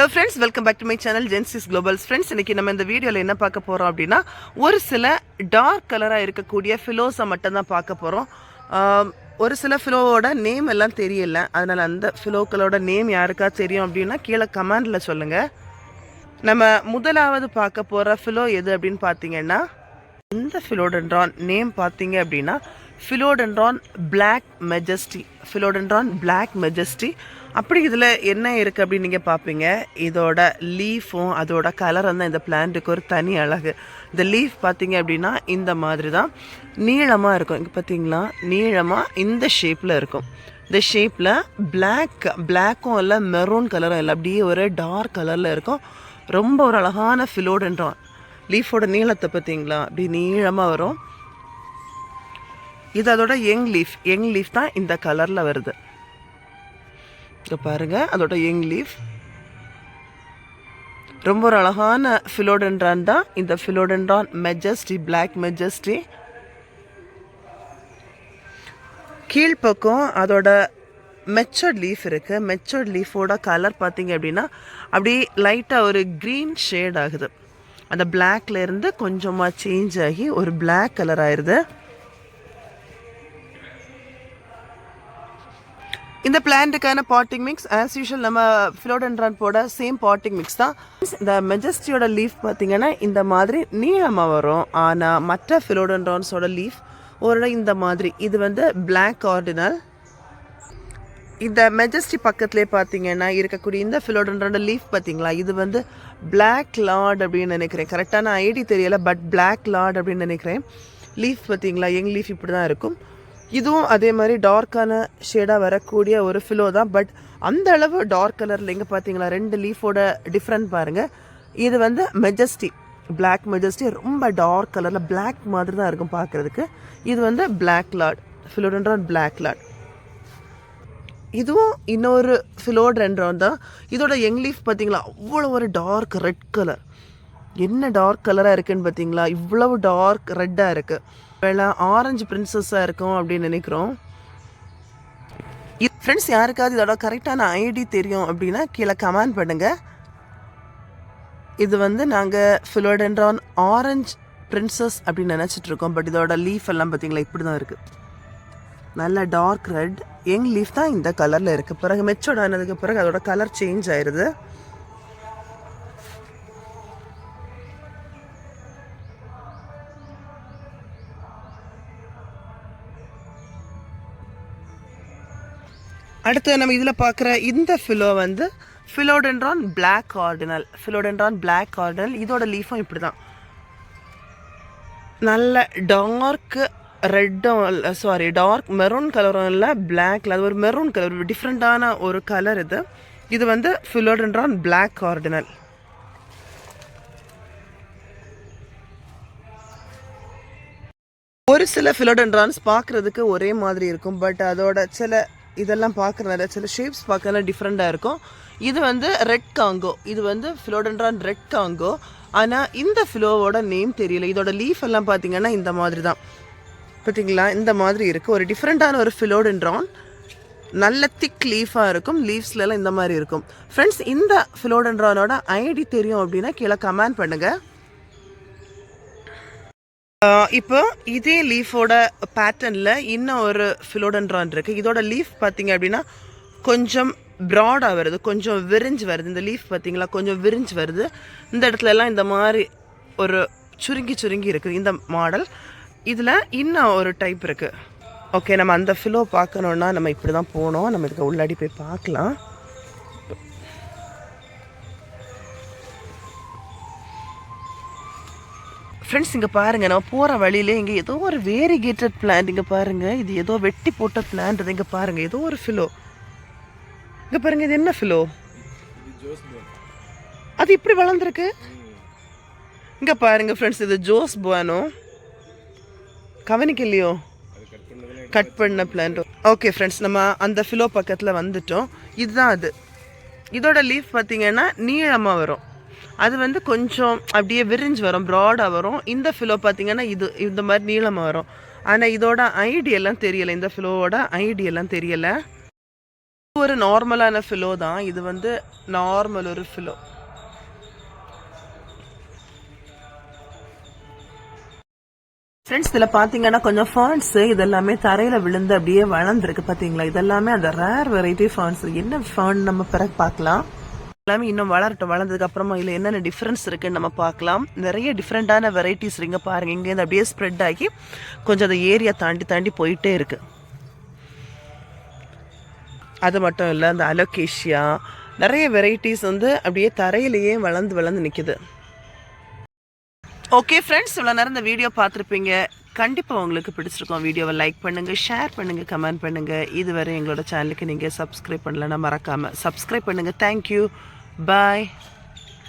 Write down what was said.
Hello friends welcome back to my channel Genesis globals friends இன்றைக்கி நம்ம இந்த வீடியோவில் என்ன பார்க்க போகிறோம் அப்படின்னா ஒரு சில டார்க் கலராக இருக்கக்கூடிய ஃபிலோஸை மட்டும்தான் பார்க்க போகிறோம் ஒரு சில ஃபிலோவோட நேம் எல்லாம் தெரியல. அதனால் அந்த ஃபிலோக்களோட நேம் யாருக்கா தெரியும் அப்படின்னா கீழே கமெண்டில் சொல்லுங்கள் நம்ம முதலாவது பார்க்க போகிற ஃபிலோ எது அப்படின்னு பார்த்தீங்கன்னா இந்த ஃபிலோடென்ட்ரான் நேம் பார்த்தீங்க அப்படின்னா philodendron black majesty philodendron black majesty அப்படி இதில் என்ன இருக்குது அப்படின்னு நீங்கள் பார்ப்பீங்க இதோட லீஃபும் அதோட கலரும் தான் இந்த பிளான்ட்டுக்கு ஒரு தனி அழகு. இந்த லீஃப் பார்த்தீங்க அப்படின்னா இந்த மாதிரி தான் நீளமாக இருக்கும். இங்கே பார்த்தீங்களா நீளமாக இந்த ஷேப்பில் இருக்கும். இந்த ஷேப்பில் பிளாக் பிளாக்கும் இல்லை மெரூன் கலரும் இல்லை அப்படியே ஒரு டார்க் கலரில் இருக்கும். ரொம்ப ஒரு அழகான ஃபிலோடுன்றோம் லீஃபோட நீளத்தை பார்த்தீங்களா அப்படி நீளமாக வரும். இது அதோட யங் லீஃப் யங் லீஃப் தான் இந்த கலரில் வருது. இங்கே பாருங்கள் அதோட யங் லீஃப். ரொம்ப ஒரு அழகான ஃபிலோடென்ட்ரான் தான். இந்த ஃபிலோடென்ட்ரான் மெஜஸ்டி பிளாக் மெஜஸ்டி கீழ்ப்பக்கம் அதோட மெச்சர்ட் லீஃப் இருக்குது மெச்சர்ட் லீஃபோட கலர் பார்த்தீங்க அப்படின்னா அப்படி லைட்டாக ஒரு க்ரீன் ஷேட் ஆகுது. அந்த பிளாக்லேருந்து கொஞ்சமாக சேஞ்ச் ஆகி ஒரு பிளாக் கலர் ஆயிடுது இந்த பிளான்ட்டுக்கான பாட்டிங் மிக்ஸ் ஆஸ் யூஷுவல் நம்ம ஃபிலோடென்ட்ரான் போட சேம் பாட்டிங் மிக்ஸ் தான். இந்த மெஜஸ்டியோட லீஃப் பார்த்தீங்கன்னா இந்த மாதிரி நீளமாக வரும். ஆனால் மற்ற ஃபிலோடென்ட்ரான்ஸோட லீஃப் ஒரு இந்த மாதிரி. இது வந்து பிளாக் ஆர்டினல் இந்த மெஜஸ்டி பக்கத்துலேயே பார்த்தீங்கன்னா இருக்கக்கூடிய இந்த ஃபிலோடென்ட்ரோட லீஃப் பார்த்தீங்களா? இது வந்து பிளாக் லார்ட் அப்படின்னு நினைக்கிறேன். கரெக்டான ஐடி தெரியலை பட் பிளாக் லார்ட் அப்படின்னு நினைக்கிறேன். லீஃப் பார்த்தீங்களா? எங் லீஃப் இப்படி தான் இருக்கும். இதுவும் அதே மாதிரி டார்க்கான ஷேடாக வரக்கூடிய ஒரு ஃபிலோ தான். பட் அந்த அளவு டார்க் கலரில் எங்கே பார்த்தீங்களா ரெண்டு லீஃபோட டிஃப்ரெண்ட் பாருங்கள் இது வந்து மெஜஸ்டி பிளாக் மெஜஸ்டி ரொம்ப டார்க் கலரில் பிளாக் மாதிரி தான் இருக்கும் பார்க்குறதுக்கு இது வந்து black lord philodendron black lot இதுவும் இன்னொரு ஃபிலோட்ரெண்ட்ரான் தான். இதோட யங் லீஃப் பார்த்தீங்களா அவ்வளோ ஒரு டார்க் ரெட் கலர் என்ன டார்க் கலராக இருக்குன்னு பார்த்தீங்களா? இவ்வளவு டார்க் ரெட்டாக இருக்குது வேலை ஆரஞ்சு பிரின்சஸ்ஸாக இருக்கும் அப்படின்னு நினைக்கிறோம். ஃப்ரெண்ட்ஸ் யாருக்காவது இதோட கரெக்டான ஐடி தெரியும் அப்படின்னா கீழே கமெண்ட் பண்ணுங்கள் இது வந்து நாங்கள் ஃபிலோடென்ட்ரான் ஆரஞ்சு பிரின்சஸ் அப்படின்னு நினச்சிட்டு இருக்கோம். பட் இதோட லீஃப் எல்லாம் பார்த்தீங்களா இப்படி தான் இருக்குது நல்ல டார்க் ரெட் எங் லீஃப் தான் இந்த கலரில் இருக்குது பிறகு மெச்சோர்ட் ஆனதுக்கு பிறகு அதோட கலர் சேஞ்ச் ஆயிடுது அடுத்து நம்ம இதில் பார்க்குற இந்த ஃபிலோ வந்து philodendron black cardinal philodendron black cardinal இதோட லீஃபும் இப்படி தான் நல்ல டார்க் ரெட்டும் சாரி டார்க் மெரூன் கலரும் இல்லை பிளாக்ல அது ஒரு மெரூன் கலர் டிஃப்ரெண்ட்டான ஒரு கலர் இது. இது வந்து ஃபிலோடென்ட்ரான் பிளாக் ஆர்டினல் ஒரு சில ஃபிலோடென்ட்ரான்ஸ் பார்க்குறதுக்கு ஒரே மாதிரி இருக்கும் பட் அதோட சில இதெல்லாம் பார்க்குறதுனால சில ஷேப்ஸ் பார்க்கறதுல டிஃப்ரெண்ட்டாக இருக்கும். இது வந்து ரெட் காங்கோ இது வந்து ஃபிலோடென்ட்ரான் ரெட் காங்கோ ஆனால் இந்த ஃபிலோவோட நேம் தெரியல. இதோட லீஃப் எல்லாம் பார்த்தீங்கன்னா இந்த மாதிரி தான் பார்த்தீங்களா? இந்த மாதிரி இருக்குது ஒரு டிஃப்ரெண்ட்டான ஒரு ஃபிலோடென்ட்ரான் நல்ல திக் லீஃபாக இருக்கும். லீவ்ஸ்லலாம் இந்த மாதிரி இருக்கும். ஃப்ரெண்ட்ஸ் இந்த ஃபிலோடென்ட்ரானோட ஐடி தெரியும் அப்படின்னா கீழே கமெண்ட் பண்ணுங்கள் இப்போ இதே லீஃபோட பேட்டர்னில் இன்னும் ஒரு ஃபிலோடன்ட்ரான் இருக்குது இதோட லீஃப் பார்த்தீங்க அப்படின்னா கொஞ்சம் ப்ராடாக வருது கொஞ்சம் விரிஞ்சு வருது. இந்த லீஃப் பார்த்தீங்களா? கொஞ்சம் விரிஞ்சு வருது. இந்த இடத்துலலாம் இந்த மாதிரி ஒரு சுருங்கி சுருங்கி இருக்குது இந்த மாடல் இதில் இன்னும் ஒரு டைப் இருக்குது ஓகே நம்ம அந்த ஃபிலோ பார்க்கணுன்னா நம்ம இப்படி தான் போனோம். நம்ம இதுக்கு உள்ளாடி போய் பார்க்கலாம். ஃப்ரெண்ட்ஸ் இங்கே பாருங்கள் நம்ம போகிற வழியிலே இங்கே ஏதோ ஒரு வேரிகேட்டட் பிளான்ட் இங்கே பாருங்கள் இது ஏதோ வெட்டி போட்ட பிளான்ட் இங்கே பாருங்கள் ஏதோ ஒரு ஃபிலோ இங்கே பாருங்கள் இது என்ன ஃபிலோ அது இப்படி வளர்ந்துருக்கு. இங்கே பாருங்கள் ஃப்ரெண்ட்ஸ் இது ஜோஸ் புவானோ? கவனிக்கலையோ? கட் பண்ண பிளான்ட் ஓகே ஃப்ரெண்ட்ஸ் நம்ம அந்த ஃபிலோ பக்கத்தில் வந்துட்டோம். இதுதான் அது. இதோட லீஃப் பார்த்தீங்கன்னா நீளமாக வரும். அது வந்து கொஞ்சம் அப்படியே விரிஞ்சு வரும் ப்ராடாக வரும். இந்த ஃபிலோ பார்த்தீங்கன்னா இது இந்த மாதிரி நீளமாக வரும். ஆனால் இதோட ஐடியெல்லாம் தெரியலை. இந்த ஃபிலோவோட ஐடி எல்லாம் தெரியலை. ஒரு நார்மலான ஃபிலோ தான். இது வந்து நார்மல் ஒரு ஃபிலோ ஃப்ரெண்ட்ஸ் இதில் பார்த்தீங்கன்னா கொஞ்சம் ஃபான்ஸு இதெல்லாமே தரையில் விழுந்து அப்படியே வளர்ந்துருக்கு. பார்த்தீங்களா? இதெல்லாமே அந்த ரேர் வெரைட்டி ஃபான்ஸ் என்ன ஃபான் நம்ம பிறகு பார்க்கலாம். எல்லாமே இன்னும் வளரட்டும் வளர்ந்ததுக்கு அப்புறமா இதில் என்னென்ன டிஃப்ரென்ஸ் இருக்குன்னு நம்ம பார்க்கலாம். நிறைய டிஃப்ரெண்ட்டான வெரைட்டிஸ் இருங்க பாருங்க இங்கேருந்து அப்படியே ஸ்ப்ரெட் ஆகி கொஞ்சம் அந்த ஏரியா தாண்டி தாண்டி போயிட்டே இருக்கு. அது மட்டும் இல்லை அந்த அலோகேஷியா நிறைய வெரைட்டிஸ் வந்து அப்படியே தரையிலேயே வளர்ந்து வளர்ந்து நிற்குது ஓகே ஃப்ரெண்ட்ஸ் இவ்வளோ நேரம் இந்த வீடியோ பார்த்துருப்பீங்க. கண்டிப்பாக உங்களுக்கு பிடிச்சிருக்கோம் வீடியோவை லைக் பண்ணுங்கள் ஷேர் பண்ணுங்கள் கமெண்ட் பண்ணுங்கள் இதுவரை எங்களோட சேனலுக்கு நீங்கள் சப்ஸ்கிரைப் பண்ணலன்னா மறக்காமல் சப்ஸ்கிரைப் பண்ணுங்கள் தேங்க்யூ பாய்